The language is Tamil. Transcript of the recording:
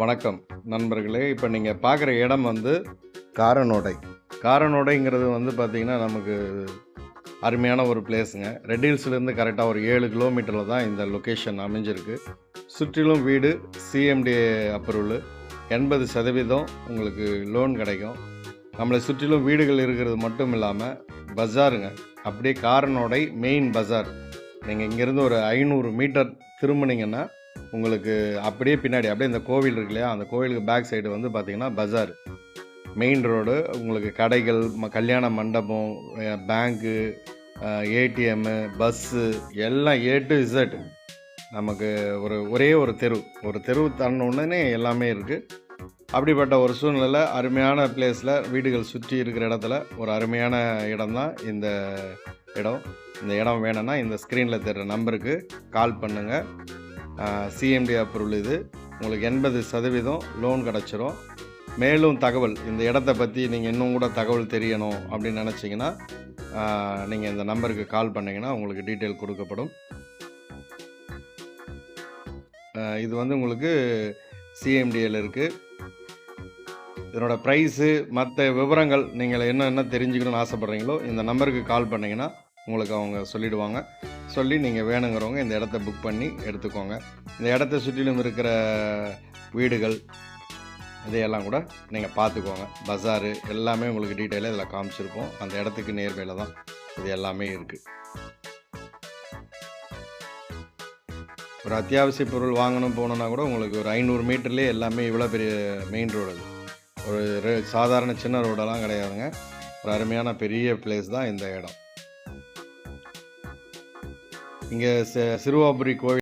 வணக்கம் நண்பர்களே. இப்போ நீங்கள் பார்க்குற இடம் வந்து காரனோடை காரனோடைங்கிறது வந்து பார்த்திங்கன்னா நமக்கு அருமையான ஒரு பிளேஸுங்க ரெட் ஹில்ஸ்லேருந்து கரெக்டாக ஒரு ஏழு கிலோமீட்டரில் தான் இந்த லொக்கேஷன் அமைஞ்சிருக்கு. சுற்றிலும் வீடு சிஎம்டி அப்ரூவல் எண்பது சதவீதம் உங்களுக்கு லோன் கிடைக்கும். நம்மளை சுற்றிலும் வீடுகள் இருக்கிறது மட்டும் இல்லாமல் பஜாருங்க அப்படியே காரனோடை மெயின் பஜார் நீங்கள் இங்கேருந்து ஒரு ஐநூறு மீட்டர் திரும்பினீங்கன்னா உங்களுக்கு அப்படியே பின்னாடி அப்படியே இந்த கோவில் இருக்கு இல்லையா? அந்த கோவிலுக்கு பேக் சைடு வந்து பார்த்திங்கன்னா பஜார். மெயின் ரோடு உங்களுக்கு கடைகள் ம- கல்யாண மண்டபம் பேங்க்கு ஏடிஎம்மு பஸ்ஸு எல்லாம் ஏ டு இசட் நமக்கு ஒரு ஒரே ஒரு தெரு. ஒரு தெரு தன்ன உடனே எல்லாமே இருக்குது அப்படிப்பட்ட ஒரு சூழ்நிலை அருமையான பிளேஸில் வீடுகள் சுற்றி இருக்கிற இடத்துல ஒரு அருமையான இடம் தான் இந்த இடம். இந்த இடம் வேணும்னா இந்த ஸ்க்ரீனில் தெரிகிற நம்பருக்கு கால் பண்ணுங்கள் சிஎம்டி அப்ரூவல் இது. உங்களுக்கு எண்பது சதவீதம் லோன் கிடச்சிரும். மேலும் தகவல் இந்த இடத்த பற்றி நீங்கள் இன்னும் கூட தகவல் தெரியணும் அப்படின்னு நினச்சிங்கன்னா நீங்கள் இந்த நம்பருக்கு கால் பண்ணிங்கன்னா உங்களுக்கு டீட்டெயில் கொடுக்கப்படும். இது வந்து உங்களுக்கு சிஎம்டியில் இருக்குது இதனோட ப்ரைஸு மற்ற விவரங்கள் நீங்கள் என்ன என்ன தெரிஞ்சுக்கணும்னு ஆசைப்பட்றீங்களோ இந்த நம்பருக்கு கால் பண்ணிங்கன்னா உங்களுக்கு அவங்க சொல்லிடுவாங்க. சொல்லி நீங்கள் வேணுங்கிறவங்க இந்த இடத்த புக் பண்ணி எடுத்துக்கோங்க. இந்த இடத்த சுற்றிலும் இருக்கிற வீடுகள் இதையெல்லாம் கூட நீங்கள் பார்த்துக்கோங்க. பஜாரு எல்லாமே உங்களுக்கு டீட்டெயிலாக இதில் காமிச்சிருப்போம் அந்த இடத்துக்கு நேர்மையில் தான் இது எல்லாமே இருக்குது ஒரு அத்தியாவசிய பொருள் வாங்கணும் போகணுன்னா கூட உங்களுக்கு ஒரு ஐநூறு மீட்டர்லேயே எல்லாமே இவ்வளோ பெரிய மெயின் ரோடு அது. ஒரு சாதாரண சின்ன ரோடெல்லாம் கிடையாதுங்க. ஒரு அருமையான பெரிய பிளேஸ் தான் இந்த இடம். இங்கே சிறுவாபுரி கோவில்